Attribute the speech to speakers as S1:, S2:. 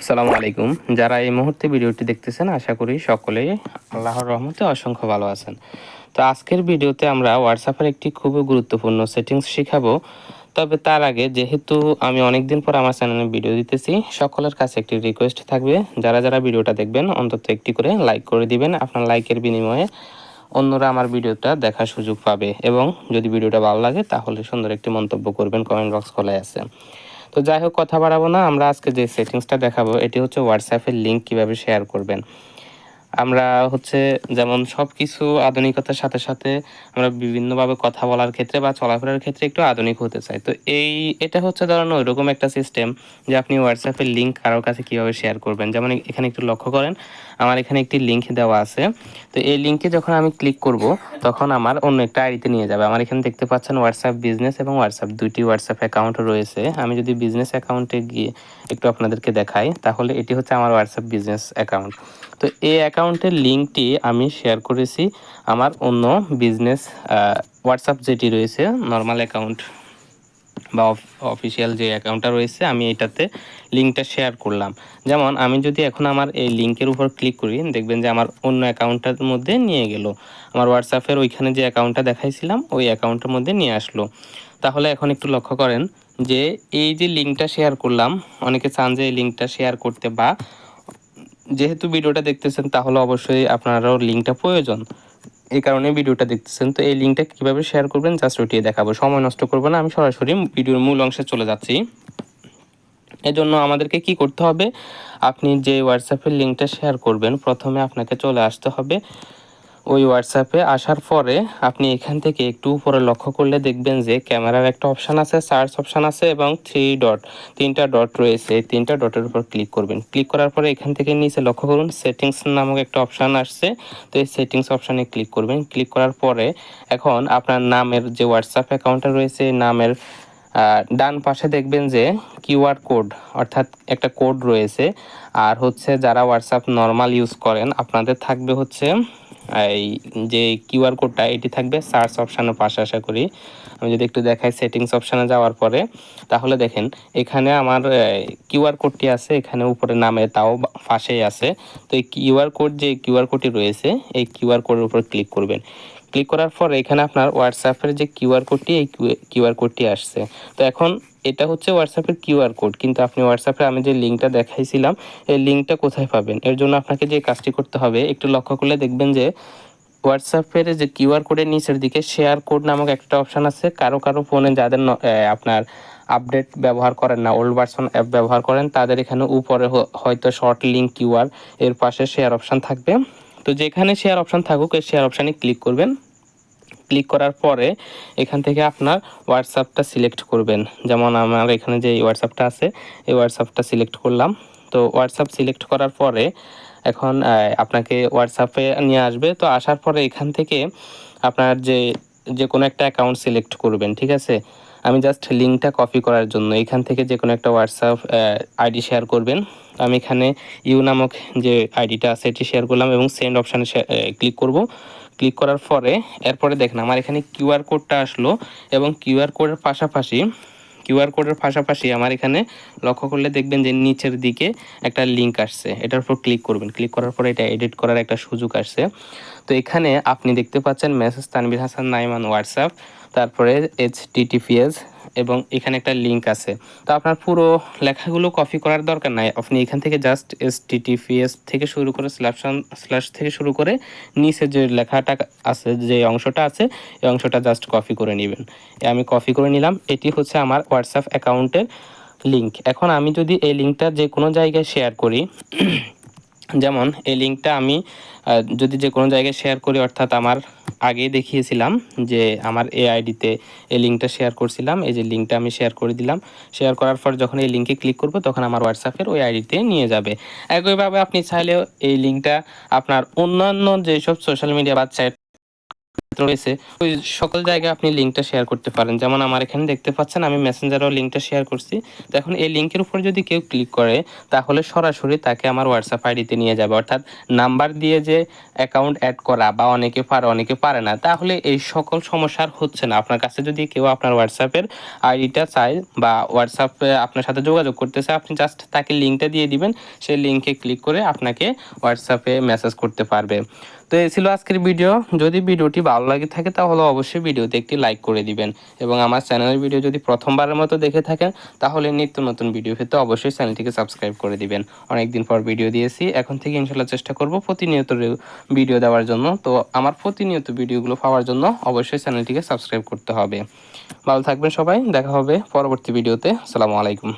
S1: আসসালামু আলাইকুম। যারা এই মুহূর্তে ভিডিওটি দেখতেছেন, আশা করি সকলেই আল্লাহর রহমতে অসংখ্য ভালো আছেন। তো আজকের ভিডিওতে আমরা হোয়াটসঅ্যাপের একটি খুবই গুরুত্বপূর্ণ সেটিংস শেখাবো। তবে তার আগে, যেহেতু আমি অনেক দিন পর আমার চ্যানেলে ভিডিও দিতেছি, সকলের কাছে একটি রিকোয়েস্ট থাকবে। যারা যারা ভিডিওটা দেখবেন, অন্তত একটি করে লাইক করে দিবেন। আপনার লাইকের বিনিময়ে অন্যরা আমার ভিডিওটা দেখার সুযোগ পাবে। এবং যদি ভিডিওটা ভালো লাগে, তাহলে সুন্দর একটি মন্তব্য করবেন কমেন্ট বক্স খোলা আছে। তো যাই হোক, কথা বাড়াবো না। আমরা আজকে যে সেটিংসটা দেখাবো, এটি হচ্ছে হোয়াটসঅ্যাপের লিঙ্ক কীভাবে শেয়ার করবেন। আমরা হচ্ছে যেমন সব কিছু আধুনিকতার সাথে সাথে আমরা বিভিন্নভাবে কথা বলার ক্ষেত্রে বা চলাফেরার ক্ষেত্রে একটু আধুনিক হতে চাই। তো এই, এটা হচ্ছে ধরুন ওইরকম একটা সিস্টেম যে আপনি হোয়াটসঅ্যাপের লিঙ্ক কারোর কাছে কীভাবে শেয়ার করবেন। যেমন এখানে একটু লক্ষ্য করেন, আমার এখানে একটি লিঙ্ক দেওয়া আছে। তো এই লিঙ্কে যখন আমি ক্লিক করব, তখন আমার অন্য একটা আইডিতে নিয়ে যাবে। আমার এখানে দেখতে পাচ্ছেন হোয়াটসঅ্যাপ বিজনেস এবং হোয়াটসঅ্যাপ দুইটি হোয়াটসঅ্যাপ অ্যাকাউন্ট রয়েছে। আমি যদি বিজনেস অ্যাকাউন্টে গিয়ে একটু আপনাদেরকে দেখাই, তাহলে এটি হচ্ছে আমার হোয়াটসঅ্যাপ বিজনেস অ্যাকাউন্ট তো এই অ্যাকাউন্টের লিঙ্কটি আমি শেয়ার করেছি আমার অন্য বিজনেস হোয়াটসঅ্যাপ যেটি রয়েছে নর্মাল অ্যাকাউন্ট বা অফিসিয়াল যে অ্যাকাউন্টটা রয়েছে, আমি এটাতে লিঙ্কটা শেয়ার করলাম। যেমন আমি যদি এখন আমার এই লিঙ্কের উপর ক্লিক করি, দেখবেন যে আমার অন্য অ্যাকাউন্টটার মধ্যে নিয়ে গেল। আমার হোয়াটসঅ্যাপের ওইখানে যে অ্যাকাউন্টটা দেখাইছিলাম, ওই অ্যাকাউন্টের মধ্যে নিয়ে আসলো। তাহলে এখন একটু লক্ষ্য করেন যে এই যে লিঙ্কটা শেয়ার করলাম, অনেকে চান যে এই লিঙ্কটা শেয়ার করতে বা যেহেতু ভিডিওটা দেখতেছেন, তাহলে অবশ্যই আপনারাও লিঙ্কটা প্রয়োজন। এই কারণে ভিডিওটা দেখতেছেন, তো এই লিঙ্কটা কীভাবে শেয়ার করবেন জাস্ট ওটিয়ে দেখাবো। সময় নষ্ট করব না, আমি সরাসরি ভিডিওর মূল অংশে চলে যাচ্ছি। এজন্য আমাদেরকে কি করতে হবে? আপনি যে হোয়াটসঅ্যাপের লিঙ্কটা শেয়ার করবেন, প্রথমে আপনাকে চলে আসতে হবে। ওই হোয়াটসঅ্যাপে আসার পরে আপনি এখান থেকে একটু উপরে লক্ষ্য করলে দেখবেন যে ক্যামেরার একটা অপশান আছে সার্চ অপশান আছে এবং থ্রি ডট তিনটা ডট রয়েছে। এই তিনটা ডটের উপর ক্লিক করবেন। ক্লিক করার পরে এখান থেকে নিচে লক্ষ্য করুন সেটিংস নামক একটা অপশান আসছে। তো এই সেটিংস অপশানে ক্লিক করবেন। ক্লিক করার পরে এখন আপনার নামের যে হোয়াটসঅ্যাপ অ্যাকাউন্টটা রয়েছে নামের ডান পাশে দেখবেন যে কিউআর কোড অর্থাৎ একটা কোড রয়েছে। আর হচ্ছে যারা হোয়াটসঅ্যাপ নর্মাল ইউজ করেন, আপনাদের থাকবে হচ্ছে এই যে কিউআর কোডটা এটি থাকবে সার্চ অপশানের পাশে আশা করি। আমি যদি একটু দেখাই সেটিংস অপশানে যাওয়ার পরে, তাহলে দেখেন, এখানে আমার কিউআর কোডটি আছে, এখানে উপরে নামে তাও পাশেই আছে। তো এই কিউআর কোড যে কিউআর কোডটি রয়েছে, এই কিউআর কোডের উপর ক্লিক করবেন। ক্লিক করার পর এখানে আপনার হোয়াটসঅ্যাপের যে কিউআর কোডটি এই কিউআর কোডটি আসছে। তো এখন এটা হচ্ছে হোয়াটসঅ্যাপের কিউআর কোড কিন্তু আপনি হোয়াটসঅ্যাপে আমি যে লিঙ্কটা দেখাইছিলাম, এই লিঙ্কটা কোথায় পাবেন? এর জন্য আপনাকে যে কাজটি করতে হবে, একটু লক্ষ্য করলে দেখবেন যে হোয়াটসঅ্যাপের যে কিউআর কোডের নিচের দিকে শেয়ার কোড নামক একটা অপশান আছে। কারও কারও ফোনে যাদের আপনার আপডেট ব্যবহার করেন না ওল্ড ভার্সন অ্যাপ ব্যবহার করেন, তাদের এখানে উপরে হয়তো শর্ট লিঙ্ক কিউআর এর পাশে শেয়ার অপশান থাকবে। তো যেখানে শেয়ার অপশান থাকুক, এই শেয়ার অপশানে ক্লিক করবেন। ক্লিক করার পরে এখান থেকে আপনার হোয়াটসঅ্যাপটা সিলেক্ট করবেন। যেমন আমার এখানে যে হোয়াটসঅ্যাপটা আছে, এই হোয়াটসঅ্যাপটা সিলেক্ট করলাম। তো হোয়াটসঅ্যাপ সিলেক্ট করার পরে এখন আপনাকে হোয়াটসঅ্যাপে নিয়ে আসবে। তো আসার পরে এখান থেকে আপনার যে যে কোনো একটা অ্যাকাউন্ট সিলেক্ট করবেন, ঠিক আছে? আমি জাস্ট লিঙ্কটা কপি করার জন্য, এখান থেকে যে কোনো একটা হোয়াটসঅ্যাপ আইডি শেয়ার করবেন। আমি এখানে ইউ নামক যে আইডিটা আছে, এটি শেয়ার করলাম এবং সেন্ড অপশানে ক্লিক করব। ক্লিক করার পরে, এরপরে দেখেন আমার এখানে কিউআর কোডটা আসলো এবং কিউআর কোডের পাশাপাশি কিউআর কোডের পাশাপাশি আমার এখানে লক্ষ্য করলে দেখবেন যে নিচের দিকে একটা লিঙ্ক আসছে। এটার উপর ক্লিক করবেন। ক্লিক করার পরে এটা এডিট করার একটা সুযোগ আসছে। তো এখানে আপনি দেখতে পাচ্ছেন মেসেজ তানবির হাসান নাইমান হোয়াটসঅ্যাপ তারপরে H T T P S এবং এখানে একটা লিঙ্ক আছে। তো আপনার পুরো লেখাগুলো কপি করার দরকার নাই। আপনি এখান থেকে জাস্ট এস টিটিপিএস থেকে শুরু করে স্ল্যাশন স্ল্যাশ থেকে শুরু করে নিচে যে লেখাটা আছে, যে অংশটা আছে, এই অংশটা জাস্ট কপি করে নেবেন। আমি কপি করে নিলাম। এটি হচ্ছে আমার হোয়াটসঅ্যাপ অ্যাকাউন্টের লিঙ্ক এখন আমি যদি এই লিঙ্কটা যে কোনো জায়গায় শেয়ার করি, যেমন এই লিঙ্কটা আমি যদি যে কোনো জায়গায় শেয়ার করি, অর্থাৎ আমার আগে দেখিয়েছিলাম যে আমার এই আইডিতে এই লিঙ্কটা শেয়ার করছিলাম। এই যে লিঙ্কটা আমি শেয়ার করে দিলাম। শেয়ার করার পর যখন এই লিঙ্কে ক্লিক করব, তখন আমার হোয়াটসঅ্যাপের ওই আইডিতে নিয়ে যাবে। একইভাবে আপনি চাইলেও এই লিঙ্কটা আপনার অন্যান্য যেসব সোশ্যাল মিডিয়া বা চ্যাট রয়েছে। ওই সকল জায়গায় আপনি লিঙ্কটা শেয়ার করতে পারেন। যেমন আমার এখানে দেখতে পাচ্ছেন, আমি মেসেঞ্জারও লিঙ্কটা শেয়ার করছি। তো এখন এই লিঙ্কের উপর যদি কেউ ক্লিক করে, তাহলে সরাসরি তাকে আমার হোয়াটসঅ্যাপ আইডিতে নিয়ে যাবে। অর্থাৎ নাম্বার দিয়ে যে অ্যাকাউন্ট অ্যাড করা বা অনেকে পারে অনেকে পারে না, তাহলে এই সকল সমস্যার হচ্ছে না। আপনার কাছে যদি কেউ আপনার হোয়াটসঅ্যাপের আইডিটা চায় বা হোয়াটসঅ্যাপে আপনার সাথে যোগাযোগ করতেছে, আপনি জাস্ট তাকে লিঙ্কটা দিয়ে দিবেন। সেই লিঙ্কে ক্লিক করে আপনাকে হোয়াটসঅ্যাপে মেসেজ করতে পারবে। তো এই ছিল আজকের ভিডিও। যদি ভিডিওটি ভালো লাগে থাকে, তাহলে অবশ্যই ভিডিওতে একটি লাইক করে দিবেন। এবং আমার চ্যানেলের ভিডিও যদি প্রথমবারের মতো দেখে থাকেন, তাহলে নিত্য নতুন ভিডিও পেতে অবশ্যই চ্যানেলটিকে সাবস্ক্রাইব করে দিবেন। অনেকদিন পর ভিডিও দিয়েছি, এখন থেকে ইনশাল্লাহ চেষ্টা করব প্রতিনিয়ত ভিডিও দেওয়ার জন্য। তো আমার প্রতিনিয়ত ভিডিওগুলো পাওয়ার জন্য অবশ্যই চ্যানেলটিকে সাবস্ক্রাইব করতে হবে। ভালো থাকবেন সবাই, দেখা হবে পরবর্তী ভিডিওতে আসসালামু আলাইকুম।